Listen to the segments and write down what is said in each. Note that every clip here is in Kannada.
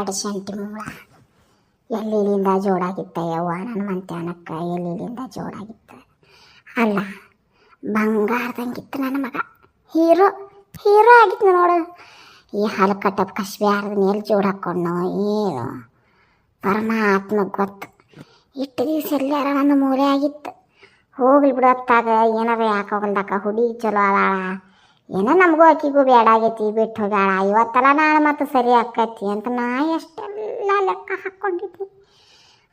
ಕಡಶಂಟಿ ಮೂಳ ಎಲ್ಲಿಲಿಂದ ಜೋಡಾಗಿತ್ತ ಯವ್ವ? ನನ್ನ ಮಂತ್ಯಾನಕ್ಕ ಎಲ್ಲಿಲಿಂದ ಜೋಡಾಗಿತ್ತ ಅಲ್ಲ ಬಂಗಾರದಂಗಿತ್ತು ನನ್ನ ಮಗ. ಹೀರೋ ಹೀರೋ ಆಗಿತ್ತು ನೋಡು. ಈ ಹಾಲು ಕಟ್ಟದ ಕಶ್ಬಿ ಆರ್ದ ಎಲ್ಲಿ ಜೋಡ್ ಹಾಕ್ಕೊಂಡು ಏನು. ಪರಮಾತ್ಮ ಗೊತ್ತು. ಇಷ್ಟು ದಿವಸ ಎಲ್ಲಾರ ನನ್ನ ಮೂಲೆ ಆಗಿತ್ತು. ಹೋಗ್ಲಿ ಬಿಡು ಅತ್ತಾಗ, ಏನಾರ ಯಾಕೆ ಹೋಗಲ್ದಾಕ? ಹುಡಿ ಚಲೋ ಅದಾಳ. ಏನೋ ನಮಗೂ ಆಕಿಗೂ ಬೇಡ ಆಗೈತಿ, ಬಿಟ್ಟು ಹೋಗ್ಯಾಳ. ಇವತ್ತಲ್ಲ ನಾಳೆ ಮತ್ತೆ ಸರಿ ಆಕೈತಿ ಅಂತ ನಾ ಎಷ್ಟೆಲ್ಲ ಲೆಕ್ಕ ಹಾಕ್ಕೊಂಡಿದ್ದೆ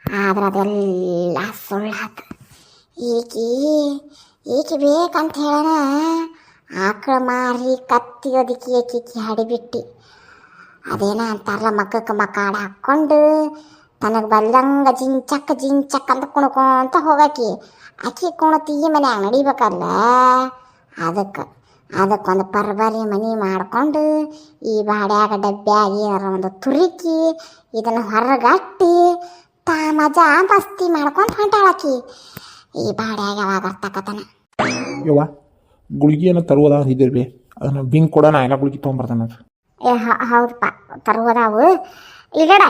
ಆದ್ರೆ ಅದೆಲ್ಲ ಸುಳ್ಳಾತು. ಈಕಿ ಈಕಿ ಬೇಕಂತ ಹೇಳೋಣ ಆಕಳ ಮಾರಿ ಕತ್ತಿಯೋದಕ್ಕೆ ಏಕೀಕಿ ಹಡಿಬಿಟ್ಟು. ಅದೇನ ಅಂತಾರಲ್ಲ ಮಕ್ಕಕ್ಕೆ ಮಕ್ಕಾಡ ಹಾಕ್ಕೊಂಡು ತನಗೆ ಬಲ್ಲಂಗ ಜಿಂಚಕ್ಕ ಜಿಂಚಕ್ಕ ಅಂತ ಕುಣ್ಕೊಂತ ಹೋಗಾಕಿ. ಆಕಿ ಕುಣತಿ ಮನ್ಯಾಗ ನಡಿಬೇಕಲ್ಲ, ಅದಕ್ಕೆ. ಅದಕ್ಕೊಂದು ಪರ್ಬರಿ ಮನಿ ಮಾಡ್ಕೊಂಡು ಈ ಬಾಡ್ಯಾಗ ಡಬ್ಬ್ಯಾಗ ಏನಾರ ಒಂದು ತುರುಕಿ ಇದನ್ನು ಹೊರಗಟ್ಟಿ ತಾ ಮಜಾ ಮಸ್ತಿ ಮಾಡ್ಕೊಂಡು ಹೊಂಟಾಳಕಿ. ಈ ಬಾಡ್ಯಾಗ ಯಾವಾಗ ಅರ್ಥಕತನ ಯವ್ವ ಗುಳಿಗೆಯನ್ನು ತರುವುದ ಇದ್ದಿರ್ಬಿ. ಅದನ್ನು ಬಿಂಗ್ ಕೊಡೋಣ ಎಲ್ಲ ಗುಳಿಗೆ ತೊಗೊಂಬರ್ತಾನೆ ಏ ಹೌದಪ್ಪ. ತರುವುದಾವು. ಇಲ್ಲಡ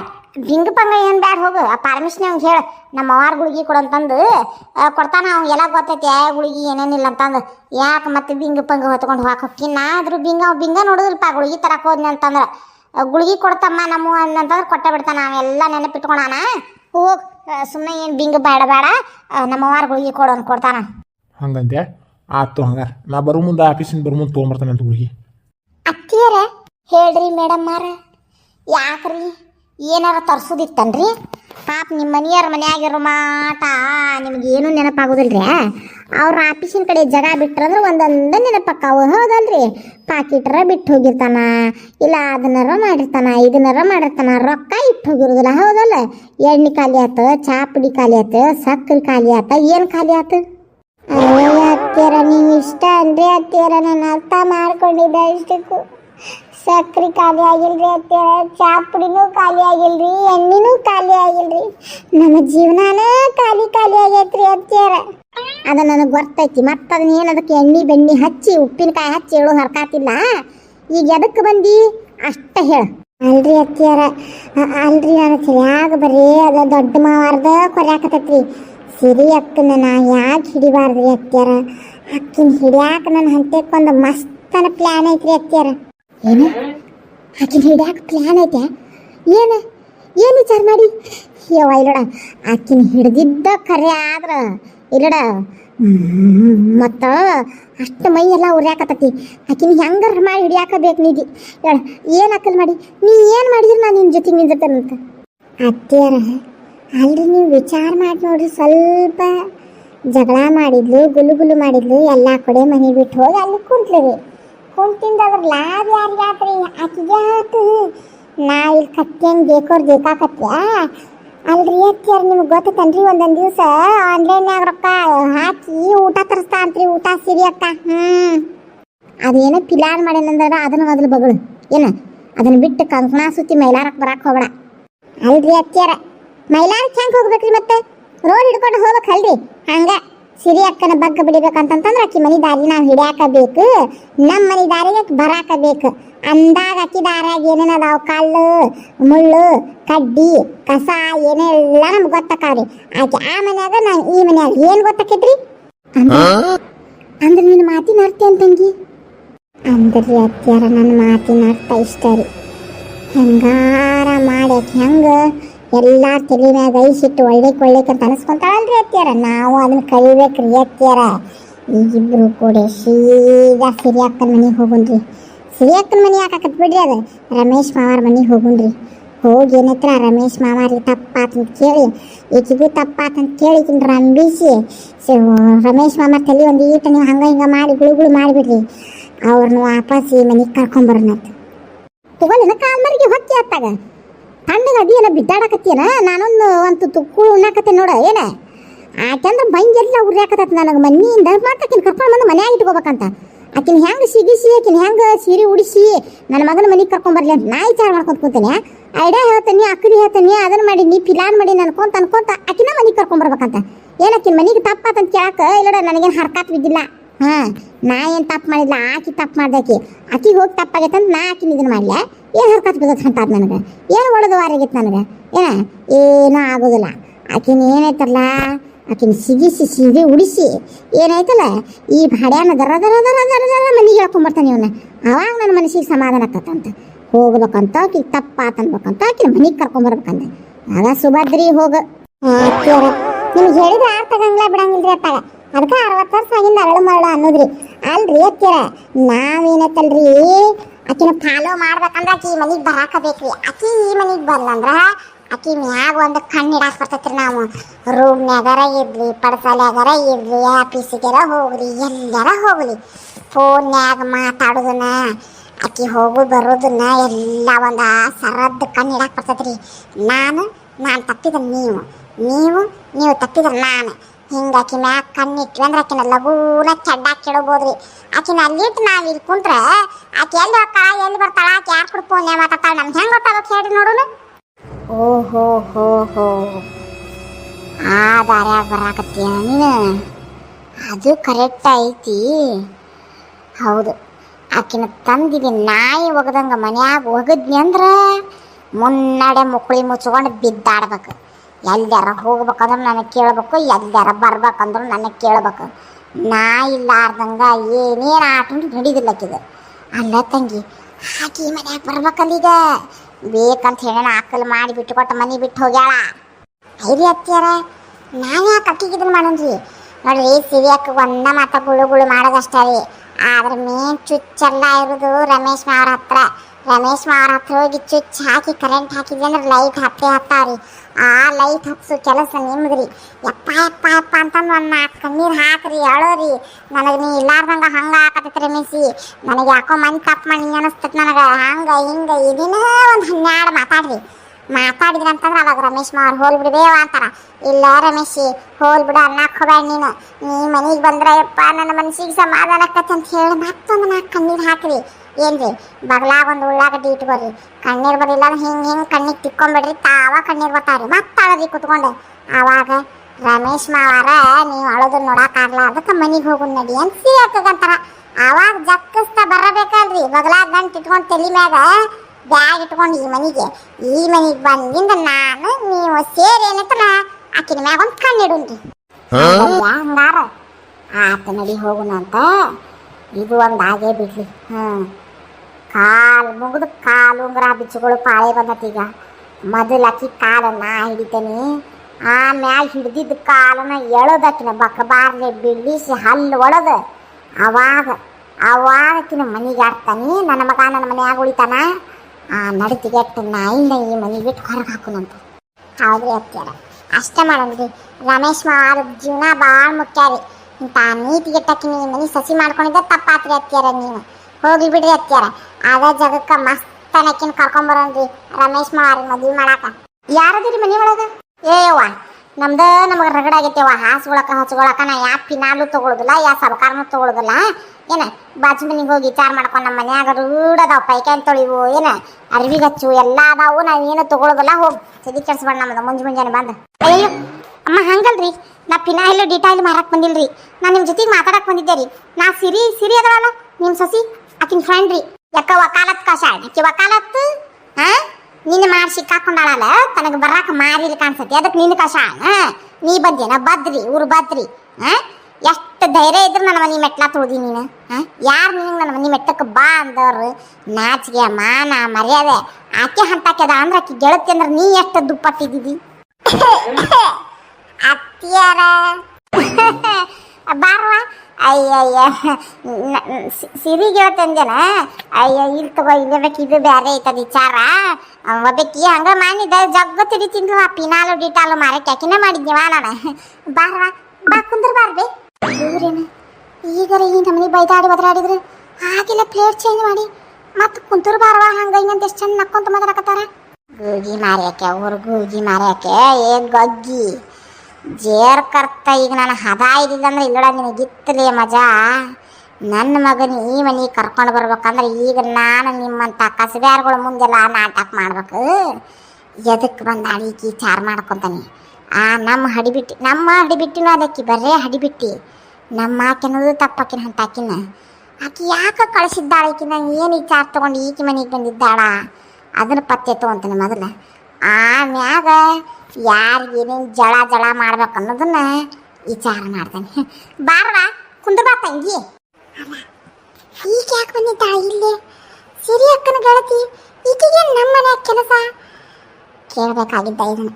ಬಿಂಗ ಪಂಗ ಏನು ಬ್ಯಾಡ ಹೋಗು. ಆ ಪರ್ಮಿಷನ್ ಅವ್ನಿಗೆ ಹೇಳು. ನಮ್ಮ ಅವ್ವಾರ ಗುಳಿಗೆ ಕೊಡಂತಂದು ಕೊಡ್ತಾನ ಅವ್ನು ಎಲ್ಲ ಗೊತ್ತೈತಿ. ಯಾವ ಗುಳಿಗೆ ಏನೇನಿಲ್ಲ ಅಂತಂದು. ಯಾಕೆ ಮತ್ತೆ ಬಿಂಗ ಪಂಗ ಹೊತ್ಕೊಂಡು ಹೋಗಕ್ಕೆ ಹೋಗ್ತೀನಿ ಆದರೂ ಬಿಂಗ ಅವ್ ಬಿಂಗ ನೋಡುದಿಲ್ಪ. ಗುಳಿಗೆ ತರಕ್ಕೆ ಹೋದ್ನಿ ಅಂತಂದ್ರೆ. ಗುಳಿಗೆ ಕೊಡ್ತಮ್ಮ ನಮ್ಮ ಅಂತಂದ್ರೆ ಕೊಟ್ಟೆ ಬಿಡ್ತಾನ. ಅವೆಲ್ಲ ನೆನಪಿಟ್ಕೊಳಾನ ಹೋಗ್. ಸುಮ್ಮನೆ ಏನು ಬಿಂಗ ಬೇಡ ಬೇಡ ನಮ್ಮ ಅವ್ವಾರ ಗುಳಿಗೆ ಕೊಡೋನ್ ಕೊಡ್ತಾನ. ಹಂಗಂತೆ ಆಯ್ತು ಹಂಗಾರೆ. ನಾ ಬರೋ ಮುಂದೆ ಆಫೀಸಿಂದ ಬರೋ ಮುಂದೆ ತೊಗೊಂಬರ್ತಾನೆ ಅಂತ ಗುಳಿಗೆ. ಅತ್ತಿಯರ ಹೇಳ್ರಿ ಮೇಡಮ್ ಮಾರ ಯಾಕ್ರಿ? ಏನಾರ ತರ್ಸೋದಿತ್ತನ್ರಿ? ಪಾಪ ನಿಮ್ಮ ಮನೆಯವ್ರ ಮನೆಯಾಗಿರೋ ಮಾಟ ನಿಮ್ಗೆ ಏನೂ ನೆನಪಾಗೋದಿಲ್ರಿ ಅವ್ರ ಆಫೀಸಿನ ಕಡೆ ಜಾಗ ಬಿಟ್ರಂದ್ರೆ ಒಂದೊಂದು ನೆನಪಕ್ಕಾವು ಹೌದಲ್ರಿ. ಪಾಕಿಟ್ರ ಬಿಟ್ಟು ಹೋಗಿರ್ತಾನ, ಇಲ್ಲ ಅದನ್ನಾರ ಮಾಡಿರ್ತಾನ, ಇದನ್ನಾರ ಮಾಡಿರ್ತಾನ, ರೊಕ್ಕ ಇಟ್ಟು ಹೋಗಿರೋದಿಲ್ಲ, ಹೌದಲ್ಲ? ಎಣ್ಣೆ ಖಾಲಿ ಆತ, ಚಾ ಪುಡಿ ಖಾಲಿ ಆತ, ಸಕ್ಕರೆ ಖಾಲಿ ಆತ, ಏನು ಖಾಲಿ ಆತ? ಅಯ್ಯೋ ಅತ್ತೀರ ನೀವು ಇಷ್ಟ ಅಂದ್ರೆ ಅತ್ತೀರ ನಾನು ಅರ್ಥ ಮಾಡ್ಕೊಂಡಿದ್ದೆ ಇಷ್ಟಕ್ಕೂ. ಸಕ್ರೆ ಖಾಲಿ ಆಗಿಲ್ರಿ ಅತ್ತಿಯರ ಚಾ ಪುಡಿನೂ ಖಾಲಿ ಆಗಿಲ್ರಿ, ಎಣ್ಣಿನೂ ಖಾಲಿ ಆಗಿಲ್ರಿ. ನಮ್ಮ ಜೀವನಾನ ಖಾಲಿ ಖಾಲಿ ಆಗೈತ್ರಿ ಅತ್ತಿಯರ ಅದ ನನಗೆ ಗೊತ್ತೈತಿ, ಮತ್ತೆ ಅದನ್ನ ಏನು ಅದಕ್ಕೆ ಎಣ್ಣೆ ಬೆಣ್ಣೆ ಹಚ್ಚಿ, ಉಪ್ಪಿನಕಾಯಿ ಹಚ್ಚಿ ಹೇಳು ಹರ್ಕಾತಿಲ್ಲ? ಈಗ ಎದಕ್ಕೆ ಬಂದಿ? ಅಷ್ಟ ಹೇಳ. ಅಲ್ರಿ ಅತ್ತಿಯರ ಅಲ್ರಿ ನಾನು ಸರಿಯಾಗ ಬರೀ ಅದ ದೊಡ್ಡ ಮಾವಾರ್ದ ಕೊರ್ಯಾಕತ್ತೈತ್ರಿ. ಸಿರಿ ಅಕ್ಕನ ನಾ ಯಾಕೆ ಹಿಡಿಬಾರ್ದ್ರಿ ಅತ್ತಿಯರ? ಅಕ್ಕಿನ ಹಿಡಿಯಾಕ ನನ್ನ ಹಂತಕ್ಕೊಂದು ಮಸ್ತನ ಪ್ಲ್ಯಾನ್ ಐತ್ರಿ ಅತ್ಯಾರ ಏನು ಆಕಿನ ಹಿಡಿಯಾಕ ಪ್ಲ್ಯಾನ್ ಐತೆ? ಏನು ಏನು ವಿಚಾರ ಮಾಡಿ? ಯವ್ವ, ಇಲ್ಲಡ, ಆಕಿನ ಹಿಡ್ದಿದ್ದ ಕರೆ ಆದ್ರ, ಇಲ್ಲಡ, ಮತ್ತ ಅಷ್ಟು ಮೈ ಎಲ್ಲ ಉರ್ಯಾಕತ್ತತಿ. ಆಕಿನ ಹೆಂಗಾರ ಮಾಡಿ ಹಿಡಿಯಾಕ ಬೇಕು ನಿಧಿ. ಹೇಳ ಏನು ಅಕಲ್ ಮಾಡಿ? ನೀ ಏನು ಮಾಡಿದ್ರೆ ನಾನು ನಿನ್ನ ಜೊತೆಗೆ ನಿಂದಿರ್ತೇನಂತ ಅತ್ತೆಯರ ಅಲ್ರಿ ನೀವು ವಿಚಾರ ಮಾಡಿ ನೋಡ್ರಿ, ಸ್ವಲ್ಪ ಜಗಳ ಮಾಡಿದ್ಲು ಗುಲು ಗುಲು ಮಾಡಿದ್ಲು, ಎಲ್ಲ ಕಡೆ ಮನೆ ಬಿಟ್ಟು ಹೋಗಿ ಅಲ್ಲಿ ಕುಂತ್ಲು ಕುಂತಿಂದ ಅದ್ರ ಲಾಭ ಯಾರಿಗೆ ಆತ್ರಿ? ಆಕಿಗೆ ಆತು. ನಾ ಇಲ್ಲಿ ಕತ್ತೇನು ಬೇಕೋರ್ ಬೇಕಾಕತ್ಯ? ಅಲ್ರಿ ಅತ್ತಿಯರ್, ನಿಮ್ಗೆ ಗೊತ್ತೈತನ್ರಿ ಒಂದೊಂದು ದಿವಸ? ಆನ್ಲೈನ್ಯಾಗ ರೊಕ್ಕ ಹಾಕಿ ಊಟ ತರಿಸ್ತಾ ಅಂತ್ರಿ, ಊಟ ಸಿರಿ ಅಕ್ಕ. ಹ್ಞೂ ಅದೇನೋ ಪಿಲಾನ್ ಮಾಡ್ಯಾನಂದ್ರ ಅದನ್ನ ಮೊದಲು ಬಗಳು. ಏನು? ಅದನ್ನು ಬಿಟ್ಟು ಕಂಕಣ ಸುತ್ತಿ ಮೈಲಾರಕ್ಕೆ ಬರಕ್ಕೆ ಹೋಗಬೇಡ. ಅಲ್ರಿ ಅತ್ತಿಯರ ಮೈಲಾರಕ್ಕೆ ಹೆಂಗೆ ಹೋಗ್ಬೇಕ್ರಿ ಮತ್ತೆ? ರೋಡ್ ಹಿಡ್ಕೊಂಡು ಹೋಗ್ಬೇಕಲ್ರಿ ಹಂಗ. ಸಿರಿ ಅಕ್ಕನ ಬಗ್ಗ ಬಿಡಿಬೇಕಂತಂತಂದ್ರೆ ಅಕ್ಕಿ ಮನಿ ದಾರಿ ನಾವು ಹಿಡಿಯಾಕಬೇಕು. ನಮ್ಮ ಮನಿ ದಾರಿಗೆ ಬರಾಕ ಬೇಕು ಅಂದಾಗ ಅಕ್ಕಿ ದಾರಿಯಾಗ ಏನೇನು ಅದಾವ? ಕಲ್ಲು ಮುಳ್ಳು ಕಡ್ಡಿ ಕಸ ಏನೆಲ್ಲ ನಮ್ಗೆ ಗೊತ್ತಾಕಾವ್ರಿ ಆಕೆ ಆ ಮನ್ಯಾಗ ನಾನು ಈ ಮನ್ಯಾಗ. ಏನು ಗೊತ್ತಾಕೈತ್ರಿ? ಅಂದ್ರೆ ನಿನ್ನ ಮಾತಿನ ಅರ್ಥ ಅಂತಂಗಿ ತಂಗಿ? ಅಂದ್ರಿ ಅತ್ಯಾರ ನನ್ನ ಮಾತಿನ ಅರ್ಥ ಇಷ್ಟ ರೀ. ಹೆಂಗಾರ ಮಾಡ್ಯಾಕೆ ಹೆಂಗ? ಎಲ್ಲಾರ ತಲೆ ಐಸಿಟ್ಟು ಒಳ್ಳೆಕ್ ಒಳ್ಳೆಕ್ ಅಂತ ಅನ್ಸ್ಕೊಂತಾಳಲ್ರಿ ಅತ್ತಿಯರ? ನಾವು ಅದನ್ನ ಕಲಿಬೇಕ್ರಿ ಅತ್ಯಾರ ಈಗಿಬ್ರು ಕೂಡ ಸೀದಾ ಸಿರಿ ಅಕ್ಕನ ಮನೆಗೆ ಹೋಗುಣ್ರಿ. ಸಿರಿ ಅಕ್ಕನ ಮನೆ ಯಾಕೆ ಬಿಡ್ರಿ ಅದು? ರಮೇಶ್ ಮಾವಾರ ಮನೆಗೆ ಹೋಗುಣ್ರಿ. ಹೋಗಿ ಏನತ್ರ ರಮೇಶ್ ಮಾವಾರಿಗೆ ತಪ್ಪಾತಂತ ಕೇಳಿ, ಈಕಿಗೂ ತಪ್ಪಾತಂತ ಕೇಳಿ ಈಕಿನ ರಂಬಿಸಿ ರಮೇಶ್ ಮಾಮಾರ ತಲೆ ಒಂದು ಈಟ ನೀವು ಹಂಗೆ ಹಿಂಗೆ ಮಾಡಿ ಗುಳು ಗುಳು ಮಾಡಿಬಿಡ್ರಿ. ಅವ್ರನ್ನ ವಾಪಸ್ ಈ ಮನೆಗೆ ಕರ್ಕೊಂಬರ್ನಂತ ತಗೊಳ್ಳಿನ ಕಾಲ್ಮರಿಗೆ ಹೊತ್ತಿ ಅತ್ತಾಗ. ತಣ್ಣಗೆ ಅಡಿಯಲ್ಲ ಬಿದ್ದಾಡಕತ್ತೀನ ನಾನೊಂದು ಒಂದು ತುಕ್ಕು ಉಣ್ಣಾಕತ್ತೆ ನೋಡ, ಏನ? ಆಕೆಂದ್ರೆ ಬಂಗೆಲ್ಲ ಉರ್ಯಾಕತ್ತೈತಿ ನನಗೆ, ಮನೆಯಿಂದ ಮತ್ತೆ ಆಕಿನ ಕರ್ಕೊಂಡು ಬಂದು ಮನ್ಯಾಗ ಇಟ್ಕೋಬೇಕಂತ. ಆಕಿನ ಹೆಂಗೆ ಸಿಗಿಸಿ, ಆಕಿನ ಹೆಂಗೆ ಸೀರೆ ಉಡಿಸಿ, ನನ್ನ ಮಗನ ಮನೆಗೆ ಕರ್ಕೊಂಬರ್ಲಿ ಅಂತ ನಾ ವಿಚಾರ ಮಾಡ್ಕೊಂತ ಕೂತೇನೆ ಐಡಿಯಾ ಹೇಳ್ತೀನಿ ಅಕ್ಕನಿ ಹೇಳ್ತೀನಿ ಅದನ್ನ ಮಾಡಿ, ನೀ ಪಿಲಾನ್ ಮಾಡಿ ಅನ್ಕೊಂತ ಅನ್ಕೊಂತ ಆಕಿನ ಮನೆಗೆ ಕರ್ಕೊಂಬರ್ಬೇಕಂತ ಏನಕ್ಕಿನ ಮನೆಗೆ ತಪ್ಪಾತಂತ ಕೇಳಕ್ಕೆ ಇಲ್ಲಡ, ನನಗೇನು ಹರ್ಕಾತ್ ಬಿದ್ದಿಲ್ಲ. ಹಾ, ನಾ ಏನು ತಪ್ಪು ಮಾಡಿಲ್ಲ ಆಕಿ ತಪ್ಪು ಮಾಡ್ದಾಕಿ. ಆಕಿ ಹೋಗಿ ತಪ್ಪಾಗೈತಂತ ನಾ ಆಕಿನ ಇದನ್ನ ಮಾಡ್ಲ ಏನು ಹರ್ಕತ್ ಬಿದ್ದತ್ ಹೊಂಟಾದ ನನಗೆ? ಏನು ಹೊಡೆದು ವಾರಾಗಿತ್ತು ನನಗೆ? ಏನ? ಏನೂ ಆಗೋದಿಲ್ಲ. ಆಕಿನ ಏನೈತಲ್ಲ ಆಕಿನ ಸಿಗಿಸಿ ಸಿಗಿ ಉಡಿಸಿ. ಏನಾಯ್ತಲ್ಲ ಈ ಭಾಡ್ಯಾನ ದರ ದರ ದರ ದರ ದರ ಮನೆಗೆ ಹೇಳ್ಕೊಂಬರ್ತಾನೆ ಇವನ್ನ ಅವಾಗ ನನ್ನ ಮನಸ್ಸಿಗೆ ಸಮಾಧಾನ ಆಕತ್ತಂತ ಹೋಗ್ಬೇಕಂತ ಆಕಿ ತಪ್ಪಾತ ಅನ್ಬೇಕಂತ ಆಕಿನ ಮನೆಗೆ ಕರ್ಕೊಂಬರ್ಬೇಕಂತ ಆಗ ಸುಭದ್ರಿ ಹೋಗ. ನಿಮ್ಗೆ ಹೇಳಿದ್ರೆ ಆಗಂಗಿಲ್ಲ ಬಿಡಂಗಿಲ್ರಿ ಅತ್ತಾಗ. ಅದಕ್ಕೆ ಅರವತ್ತು ವರ್ಷ ಆಗಿಂದ ಅರಳು ಮರಳು ಅನ್ನೋದ್ರಿ. ಅಲ್ರಿ ಅತ್ತಿರ ನಾವೇನತ್ತಲ್ರಿ ಆಕಿನ ಫಾಲೋ ಮಾಡ್ಬೇಕಂದ್ರೆ ಆಕಿ ಈ ಮನೆಗೆ ಬರಾಕ ಬೇಕ್ರಿ ಆಕಿ ಈ ಮನೆಗೆ ಬರ್ಲಂದ್ರ ಆಕಿ ಮ್ಯಾಗ ಒಂದು ಕಣ್ಣು ಇಡಾಕ್ ಬರ್ತೈತ್ರಿ ನಾವು. ನಗರ ಇರ್ಲಿ, ಪಡ್ಸಲ್ಯಾಗರ ಇರ್ಲಿ ಆಫೀಸಿಗೆರ ಹೋಗ್ರಿ, ಎಲ್ಲಾರ ಹೋಗ್ಲಿ. ಫೋನ್ಯಾಗ ಮಾತಾಡೋದನ್ನ ಆಕಿ ಹೋಗು ಬರೋದನ್ನ ಎಲ್ಲ ಒಂದ ಸರದ್ದು ಕಣ್ಣು ಇಡಾಕ್ ಬರ್ತೈತ್ರಿ. ನಾನು ನಾನು ತಪ್ಪಿದ ನೀವು ನೀವು ನೀವು ತಪ್ಪಿದ ನಾನು. ಹಿಂಗ ಆಕಿ ಮ್ಯಾಗ ಕಣ್ಣಿಟ್ವಿ ಅಂದ್ರೆ ಆಕಿನ ಲಗೂನ ಚಡ್ಡ ಕೆಡಬೋದ್ರಿ. ಆಕಿನ ಅಲ್ಲಿಟ್ಟು ನಾವು ಇಲ್ಲಿ ಕುಂತ್ರೆ ಆಕೆ ಎಲ್ಲಿ ಹೋಗ್ತಾಳ, ಎಲ್ಲಿ ಬರ್ತಾಳ, ಆಕಿ ಯಾರು ಕೂಡ ಫೋನ್ ಮಾತಾಡ್ತಾಳ, ನಮ್ಗೆ ಹೆಂಗ್ ಗೊತ್ತಾಗಕ್ಕೆ ಹೇಳ್ರಿ ನೋಡೋಣ ಓಹೋ, ಹೋ ಹೋ. ಆ ದಾರ್ಯಾಗ ಬರಾಕತ್ತೀಯ ನೀನು? ಅದು ಕರೆಕ್ಟ್ ಐತಿ. ಹೌದು. ಆಕಿನ ತಂದಿಗೆ ನಾಯಿ ಒಗದಂಗ ಮನ್ಯಾಗ ಒಗದ್ನಿ ಅಂದ್ರೆ ಮುನ್ನಡೆ ಮುಕ್ಕಳಿ ಮುಚ್ಕೊಂಡು ಬಿದ್ದಾಡ್ಬೇಕು. ಎಲ್ಯಾರ ಹೋಗ್ಬೇಕಂದ್ರೆ ನನಗೆ ಕೇಳ್ಬೇಕು ಎಲ್ಲಾರ ಬರ್ಬೇಕಂದ್ರೆ ನನಗೆ ಕೇಳ್ಬೇಕು. ನಾ ಇಲ್ಲಾರ್ದಂಗೆ ಏನೇನು ಆಟ ನಡೀದಿಲ್ಲ ಆಕಿದು ಅಲ್ಲ ತಂಗಿ ಹಾಕಿ ಮನ್ಯಾಗ ಬರ್ಬೇಕಂದಿದೆ. ಬೇಕಂತ ಹೇಳೋಣ ಆಕಲ್ ಮಾಡಿ ಬಿಟ್ಟು ಕೊಟ್ಟು ಮನೆ ಬಿಟ್ಟು ಹೋಗ್ಯಾಳ. ಐರಿ ಅತ್ತಿಯಾರ, ನಾನು ಯಾಕೆ ಅಕ್ಕಿಗೆ ಮಾಡೋನ್ರಿ ಮಾಡೋಣ್ರಿ ನೋಡ್ರಿ ಸಿರಿಯಕ್ಕೆ ಒಂದ ಮಾತ ಗುಳು ಗುಳು ಮಾಡೋದಷ್ಟೇ ರೀ. ಆದ್ರೆ ಮೇನ್ ಚುಚ್ಚೆಲ್ಲ ಇರೋದು ರಮೇಶ್ ಮಾವ್ರ ಹತ್ರ. ರಮೇಶ್ ಮಾವ್ರ ಹತ್ರ ಹೋಗಿ ಚುಚ್ ಹಾಕಿ ಕರೆಂಟ್ ಹಾಕಿದ್ವಿ ಅಂದ್ರೆ ಲೈಟ್ ಹತ್ತೇ ಹತ್ತಾವ್ರಿ. ಆ ಲೈಟ್ ಹತ್ಸು ಕೆಲಸ ನಿಮ್ದ್ರಿ. ಯಪ್ಪ ಯಪ್ಪ ಯಪ್ಪ ಅಂತಂದು ಒಂದು ನಾಲ್ಕು ಕಣ್ಣೀರು ಹಾಕ್ರಿ, ಅಳೋರಿ. ನನಗೆ ನೀ ಇಲ್ಲಾರ್ದಂಗ ಹಂಗ ಹಾಕತ್ತೈತಿ ರಮೇಶಿ. ನನಗೆ ಯಾಕೋ ಮನ್ ತಪ್ಪು ಮಾಡಿ ಅನಿಸ್ತೈತಿ ನನಗೆ. ಹಂಗೆ, ಹಿಂಗೆ ಇದನ್ನ ಒಂದು ಹನ್ನೆರಡು ಮಾತಾಡ್ರಿ. ಮಾತಾಡಿದ್ರಿ ಅಂತಂದ್ರೆ ಅವಾಗ ರಮೇಶ್ ಮಾವ್ರ ಹೋಲ್ ಬಿಡ್ಬೇವ ಅಂತಾರ. ಇಲ್ಲ ರಮೇಶಿ, ಹೋಲ್ ಬಿಡ ಅಣ್ಣಾ ಹೋಗ್ಬೇಡ ನೀನು. ನೀ ಮನೆಗೆ ಬಂದ್ರೆ ಯಪ್ಪ ನನ್ನ ಮನಸ್ಸಿಗೆ ಸಮಾಧಾನ ಆಕತ್ತೆ ಅಂತ ಹೇಳಿ ಮತ್ತೊಂದು ನಾಲ್ಕು ಕಣ್ಣೀರು ಹಾಕ್ರಿ. ಏನ್ರಿ ಬಗಲಾಗ ಒಂದು ಉಳ್ಳಾಗಡ್ಡಿ ಇಟ್ಕೋರಿ. ಕಣ್ಣೀರು ಅಂದ್ರೆ ಹಿಂಗೆ ಹಿಂಗೆ ಕಣ್ಣಿಗೆ ತಿಕ್ಕೊಂಬಿಡ್ರಿ, ತಾವ ಕಣ್ಣೀರು ಬರ್ತಾವ್ರಿ ಮತ್ತೆ ಅಳದಿ ಕುತ್ಕೊಂಡು. ಆವಾಗ ರಮೇಶ್ ಮಾವಾರ ನೀವು ಅಳೋದನ್ನ ನೋಡಕ್ಕಾಗಲ್ಲ ಅದಕ್ಕೆ ಮನೆಗೆ ಹೋಗು ನಡಿ ಅಂತ ಸಿರಿಯಾಕಂತಾರ ಆವಾಗ ಜಕ್ಕಸ್ತ ಬರಬೇಕಲ್ರಿ ಬಗ್ಲಾಗ ಗಂಟು ಇಟ್ಕೊಂಡು ತಲೆ ಮ್ಯಾಗ ಬ್ಯಾಗ್ ಇಟ್ಕೊಂಡು ಈ ಮನೆಗೆ. ಈ ಮನೆಗೆ ಬಂದಿಂದ ನಾನು ನೀವು ಸೇರಿ ಏನತ್ತಲ್ಲ ಆಕಿನ ಮ್ಯಾಗ ಒಂದು ಕಣ್ಣಿಡುನ್ರಿ ಹಂಗಾರ ಆತ ನಡಿ ಹೋಗುಣ ಅಂತ. ಇದು ಒಂದು ಆಗೇ ಬಿಡ್ಲಿ. ಹ್ಞೂ ಕಾಲು ಮುಗಿದು ಕಾಲು ಉಂಗುರ ಬಿಚ್ಚುಗಳು ಪಾಳೆ ಬಂದತೀಗ ಮೊದಲು ಆಕಿ ಕಾಲ ನಾ ಹಿಡಿತೇನೆ. ಆಮ್ಯಾಗ ಹಿಡ್ದಿದ್ದ ಕಾಲನ ಎಳೋದಕ್ಕಿನ ಬಕ್ಕ ಬಾರ್ಲೆ ಬೀಳಿಸಿ ಹಲ್ಲು ಒಳದು. ಅವಾಗ ಅವಾಗಕ್ಕಿನ ಮನೆಗೆ ಆಡ್ತಾನೆ ನನ್ನ ಮಗ ನನ್ನ ಮನೆಯಾಗ ಉಳಿತಾನ. ಆ ನಡತಿಗೆಟ್ಟು ನಾಯಿಂದ ಈ ಮನೆ ಬಿಟ್ಟು ಹೊರಗೆ ಹಾಕುನಂತ. ಹೌದ್ರಿ ಅತ್ತಿಯರ. ಅಷ್ಟೇ ಮಾಡಂದ್ರಿ. ರಮೇಶ್ ಮಾರ ಜೀವನ ಭಾಳ ಮುಖ್ಯ ರೀ ಇಂಥ ನೀತಿಗೆಟ್ಟಕ್ಕೆ ನೀವು ಮನೆ ಸಸಿ ಮಾಡ್ಕೊಂಡಿದ್ದ ತಪ್ಪಾತ್ರಿ ಅತ್ತಿಯರ ನೀನು. ಹೋಗ್ಲಿ ಬಿಡ್ರಿ ಅತ್ಯಾರ ಅದ ಜಗಕ್ಕ ಮಸ್ತ್ ಅನಕ್ಕಿನ ಕರ್ಕೊಂಬರನ್ರಿ ರಮೇಶ್ ಮಾರ ಮದ್ವಿ ಮಾಡಾಕ. ಯಾರದಿರಿ ಮನೆ ಒಳಗ? ಏಯವ್ವ ನಮ್ದ ನಮಗೆ ರಗಡ ಹಾಸ್ಗೊಳಕ ಹಚ್ಕೊಳಕ ನಾ ಯಾ ಪಿನಾಲು ತಗೊಳುದಿಲ್ಲ, ಯಾ ಸಬಕಾರನು ತಗೊಳುದಿಲ್ಲ. ಏನ, ಬಾಜು ಮನೆಗೆ ಹೋಗಿ ವಿಚಾರ ಮಾಡ್ಕೊಂಡು ನಮ್ಮ ಮನ್ಯಾಗ ರೂಢ ಅದಾವ ಪೈಕಾಯಿ ತೊಳಿವು, ಏನ ಅರ್ವಿ ಹಚ್ಚು, ಎಲ್ಲ ಅದಾವು, ನಾವು ಏನು ತಗೊಳುದಿಲ್ಲ. ಹೋಗಿ, ಸದಿ ಕೆಡ್ಸ್ಬೇಡ ನಮ್ದು, ಮುಂಜ್ ಮುಂಜಾನೆ ಬಂದ. ಅಯ್ಯೋ ಅಮ್ಮ ಹಂಗಲ್ರಿ, ನಾ ಪಿನಾಯಿಲ್ ಡಿಟಾಯಿಲ್ ಮಾರಕ್ ಬಂದಿಲ್ರಿ. ನಾನು ನಿಮ್ಮ ಜೊತೆಗೆ ಮಾತಾಡಕ್ ಬಂದಿದ್ದೆ ರೀ. ನಾ ಸಿರಿ ಸಿರಿ ಅದವಲ್ಲ ನಿಮ್ಮ ಸಸಿ, ಆಕಿನ ಫ್ರೆಂಡ್ ರೀ. ಯಾಕ ವಕಾಲತ್ ಕಷಾಯ ಆಕಿ ವಕಾಲತ್ ಹಾ? ನಿನ್ನ ಮಾಡಿ ಸಿಕ್ಕಾಕೊಂಡಾಳಲ್ಲ ತನಗೆ ಬರಾಕ ಮಾರಿಲ್ ಕಾಣಿಸತಿ ಅದಕ್ಕೆ ನಿನ್ನ ಕಷ ನೀ ಬಂದೇನ ಬದ್ರಿ ಊರು ಬದ್ರಿ ಎಷ್ಟು ಧೈರ್ಯ ಇದ್ರೆ ನನ್ನ ಮನೆ ಮೆಟ್ಲ ತುಳ್ದಿ ನೀನು ಹಾ? ಯಾರು ನಿನಗೆ ನನ್ನ ಮನೆ ಮೆಟ್ಟಕ್ಕೆ ಬಾ ಅಂದವ್ರು? ನಾಚಿಗೆ ಮಾನ ಮರ್ಯಾದೆ. ಆಕೆ ಹಂತಾಕ್ಯದ ಅಂದ್ರೆ ಆಕೆ ಗೆಳತಿ ಅಂದ್ರೆ ನೀ ಎಷ್ಟು ದುಪ್ಪಟ್ಟಿದ್ದೀವಿ ಅತ್ತಿಯಾರ. ಬಾರವ. ಅಯ್ಯಯ್ಯ ಸಿರಿಗೆ ತಂದೇನ ಅಯ್ಯ ಇಲ್ಲಿ ತಗೋ, ಇಲ್ಲೇ ಬೇಕು, ಇದು ಬೇರೆ ಐತದ ವಿಚಾರ. ಒಬ್ಬಕಿ ಹಂಗ ಮಾಡಿದ, ಜಗ್ಗ ತಿಡಿತಿಂದು ಆ ಪಿನಾಲು, ಡಿಟಾಲು ಮಾರಕ್ಕೆ ಯಾಕಿನ ಮಾಡಿದ್ನಿವ ನಾನು. ಬಾರ ಬಾ, ಕುಂದ್ರ ಬಾರ್ಬೆ ಇವ್ರೇನ ಈಗರ ಈ ನಮ್ಮನೆ ಬೈದಾಡಿ ಬದಲಾಡಿದ್ರೆ ಹಾಗೆಲ್ಲ ಪ್ಲೇಟ್ ಚೇಂಜ್ ಮಾಡಿ. ಮತ್ತೆ ಕುಂತೂರು ಬಾರವ ಹಂಗ ಹಿಂಗಂತ ಎಷ್ಟು ಚಂದ ನಕ್ಕೊಂತ ಮಾತಾಡಕತ್ತಾರ ಗೂಗಿ ಮಾರ್ಯಾಕೆ ಅವ್ರ, ಗೂಗಿ ಮಾರ್ಯಾಕೆ, ಏ ಗಗ್ಗಿ. ಜೇರ್ ಕರ್ತ, ಈಗ ನಾನು ಹದ ಇದ್ದಿದ್ದಂದ್ರೆ ಇಲ್ಲೋಡ ಇಲ್ಲಡ ನಿನಗಿತ್ತಲೇ ಮಜಾ. ನನ್ನ ಮಗನ ಈ ಮನೆಗೆ ಕರ್ಕೊಂಡು ಬರ್ಬೇಕಂದ್ರೆ ಈಗ ನಾನು ನಿಮ್ಮಂಥ ಕಸಬ್ಯಾರ್ಗಳ ಮುಂದೆಲ್ಲ ನಾಟಕ ಮಾಡ್ಬೇಕು. ಎದಕ್ಕೆ ಬಂದು ಅಡಿಕಿ ಚಾರ್ ಮಾಡ್ಕೊತಾನೆ? ಆ, ನಮ್ಮ ಹಡಿಬಿಟ್ಟಿ, ನಮ್ಮ ಹಡಿಬಿಟ್ಟಿನೂ ಅದಕ್ಕೆ ಬರೇ ಹಡಿಬಿಟ್ಟಿ. ನಮ್ಮ ಆಕೆನದು ತಪ್ಪಾಕಿನ ಅಂತ ಆಕಿನ ಆಕಿ ಯಾಕೆ ಕಳಿಸಿದ್ದಾಳೆ ಈಕಿನ? ಏನು ವಿಚಾರ ತಗೊಂಡು ಈಕಿ ಮನೆಗೆ ಬಂದಿದ್ದಾಳ? ಅದನ್ನ ಪತ್ತೆ ತಗೊಂತಾನೆ ಮೊದಲ. ಆಮ್ಯಾಗ ಯಾರಿಗೆ ಏನೇನು ಜಳ ಜಳ ಮಾಡ್ಬೇಕು ಅನ್ನೋದನ್ನ ವಿಚಾರ ಮಾಡ್ತಾನೆ. ಬಾರವಾ ಕುಂದ್ರ ಬಾ ತಂಗಿ. ಈಗ ಯಾಕೆ ಬಂದಿದ್ದ ಇಲ್ಲಿ? ಸಿರಿ ಅಕ್ಕನ ಗೆಳತಿ, ಈಕೆಗೆ ನಮ್ಮ ಕೆಲಸ. ಕೇಳಬೇಕಾಗಿದ್ದ ಇದನ್ನ.